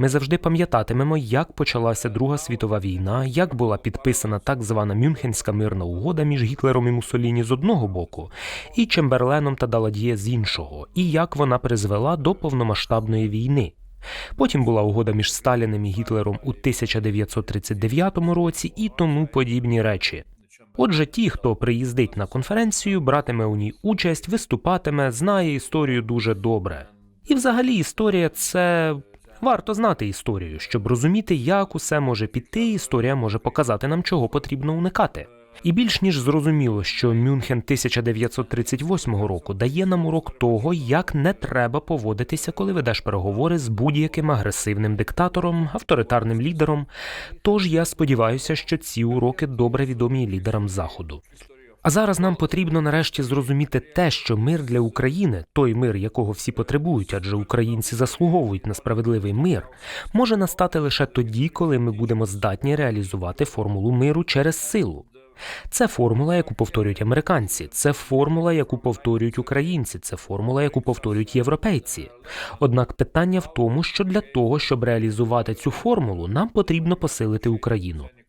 Ми завжди пам'ятатимемо, як почалася Друга світова війна, як була підписана так звана Мюнхенська мирна угода між Гітлером і Муссоліні з одного боку, і Чемберленом та Даладіє з іншого, і як вона призвела до повномасштабної війни. Потім була угода між Сталіним і Гітлером у 1939 році і тому подібні речі. Отже, ті, хто приїздить на конференцію, братиме у ній участь, виступатиме, знає історію дуже добре. І взагалі історія це варто знати історію, щоб розуміти, як усе може піти, історія може показати нам, чого потрібно уникати. І більш ніж зрозуміло, що Мюнхен 1938 року дає нам урок того, як не треба поводитися, коли ведеш переговори з будь-яким агресивним диктатором, авторитарним лідером. Тож я сподіваюся, що ці уроки добре відомі лідерам заходу. А зараз нам потрібно нарешті зрозуміти те, що мир для України, той мир, якого всі потребують, адже українці заслуговують на справедливий мир, може настати лише тоді, коли ми будемо здатні реалізувати формулу миру через силу. Це формула, яку повторюють американці, це формула, яку повторюють українці, це формула, яку повторюють європейці. Однак питання в тому, що для того, щоб реалізувати цю формулу, нам потрібно посилити Україну.